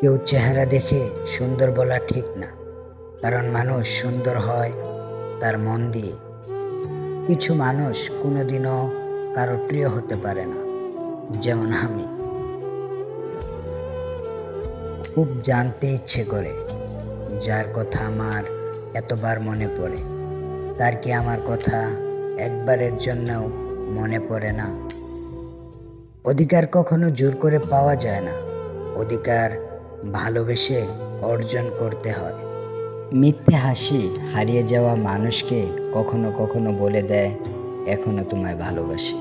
কেউ চেহারা দেখে সুন্দর বলা ঠিক না। কারণ মানুষ সুন্দর হয় তার মন দিয়ে। কিছু মানুষ কোনোদিনও কারও প্রিয় হতে পারে না, যেমন আমি। খুব জানতে ইচ্ছে করে, যার কথা আমার এতবার মনে পড়ে, তার কি আমার কথা একবারের জন্যও মনে পড়ে না? অধিকার কখনো জোর করে পাওয়া যায় না। অধিকার ভালোবেসে অর্জন করতে হয়। মিথ্যে হাসি হারিয়ে যাওয়া মানুষকে কখনো কখনো বলে দেয়, এখনও তোমায় ভালোবাসি।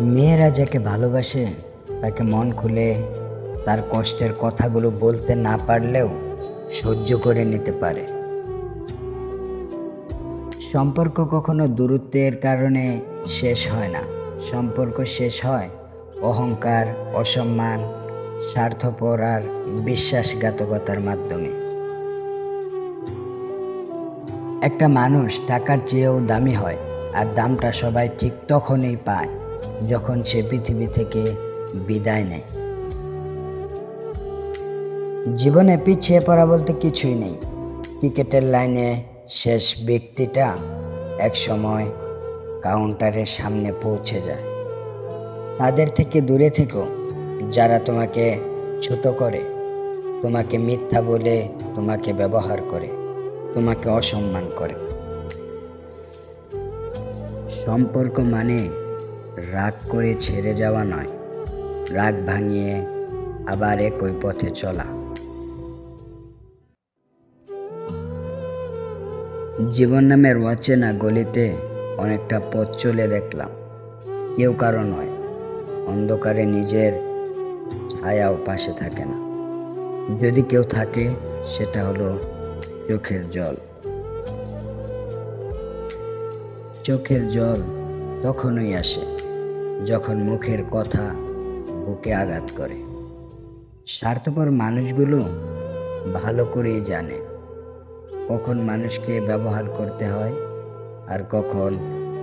মেয়েরা যাকে ভালোবাসে, তাকে মন খুলে তার কষ্টের কথাগুলো বলতে না পারলেও সহ্য করে নিতে পারে। সম্পর্ক কখনো দূরত্বের কারণে শেষ হয় না। সম্পর্ক শেষ হয় অহংকার, অসম্মান স্বার্থপর আর বিশ্বাসঘাতকতার মাধ্যমে। একটা মানুষ টাকার চেয়েও দামি হয় আর দামটা সবাই ঠিক তখনই পায় যখন সে পৃথিবী থেকে বিদায় নেয়। জীবনে পিছিয়ে পড়া বলতে কিছুই নেই। ক্রিকেটের লাইনে শেষ ব্যক্তিটা এক সময় কাউন্টারের সামনে পৌঁছে যায়। তাদের থেকে দূরে থেকো যারা তোমাকে ছোট করে, তোমাকে মিথ্যা বলে তোমাকে ব্যবহার করে, তোমাকে অসম্মান করে। সম্পর্ক মানে রাগ করে ছেড়ে যাওয়া নয়, রাগ ভাঙিয়ে আবার একই পথে চলা। জীবন নামের অচেনা গলিতে অনেকটা পথ চলে দেখলাম। কেউ কারও নয়, অন্ধকারে নিজের ছায়াও পাশে থাকে না। যদি কেউ থাকে, সেটা হলো চোখের জল। চোখের জল তখনই আসে যখন মুখের কথা বুকে আঘাত করে। স্বার্থপর মানুষগুলো ভালো করেই জানে কখন মানুষকে ব্যবহার করতে হয় আর কখন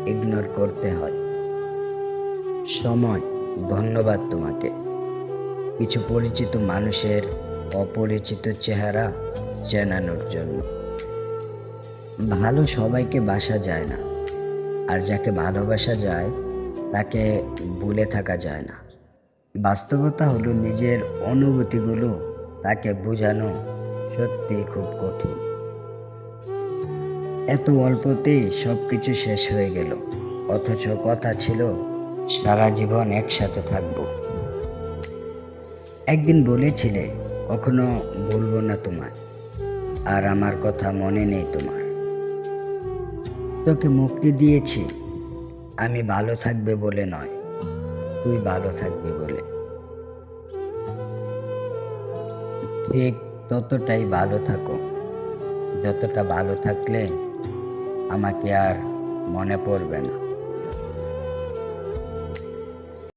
ইগনোর করতে হয়। সময়, ধন্যবাদ তোমাকে। কিছু পরিচিত মানুষের অপরিচিত চেহারা চেনানোর জন্য। ভালো সবাইকে বাসা যায় না, আর যাকে ভালোবাসা যায়, তাকে ভুলে থাকা যায় না। বাস্তবতা হলো নিজের অনুভূতিগুলো তাকে বোঝানো সত্যি খুব কঠিন। এত অল্পতেই সব কিছু শেষ হয়ে গেল, অথচ কথা ছিল, সারা জীবন একসাথে থাকব। একদিন বলেছিলে, কখনো বলব না তোমার আর আমার কথা মনে নেই তোমার। তোকে মুক্তি দিয়েছি, আমি ভালো থাকবে বলে নয়, তুই ভালো থাকবে বলে। ঠিক ততটাই ভালো থাকো, যতটা ভালো থাকলে আমাকে আর মনে পড়বে না।